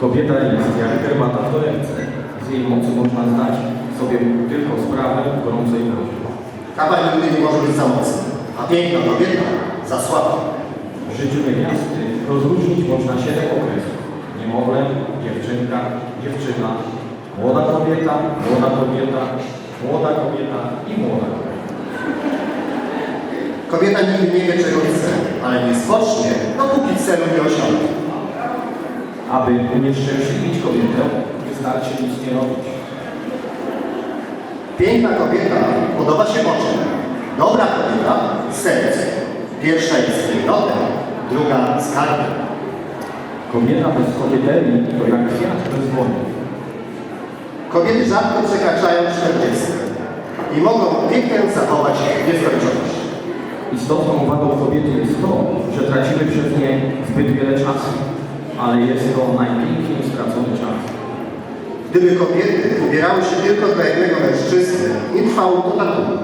Kobieta jest jak herbata w torebce. Z jej mocy można zdać sobie tylko sprawę w gorącej wodzie. Kawa nigdy nie może być za mocna, a piękna kobieta za słaba. W życiu niewiasty rozróżnić można siedem okresów. Niemowlę, dziewczynka, dziewczyna, młoda kobieta, młoda kobieta, młoda kobieta i młoda kobieta. Kobieta nigdy nie wie, czego chce ale nie spocznie, dopóki celu nie osiągnie. Aby unieszczęśliwić kobietę, wystarczy nic nie robić. Piękna kobieta podoba się oczom. Dobra kobieta serce. Pierwsza jest klejnotem, druga skarbem. Kobieta bez kokieterii to jak kwiat bez wody. Kobiety rzadko przekraczają 40 i mogą wiekiem zachować nieskończoność. Istotną uwagą kobiety jest ale jest to najpiękniej stracony czas. Gdyby kobiety ubierały się tylko dla jednego mężczyzny, nie trwało to tak długo.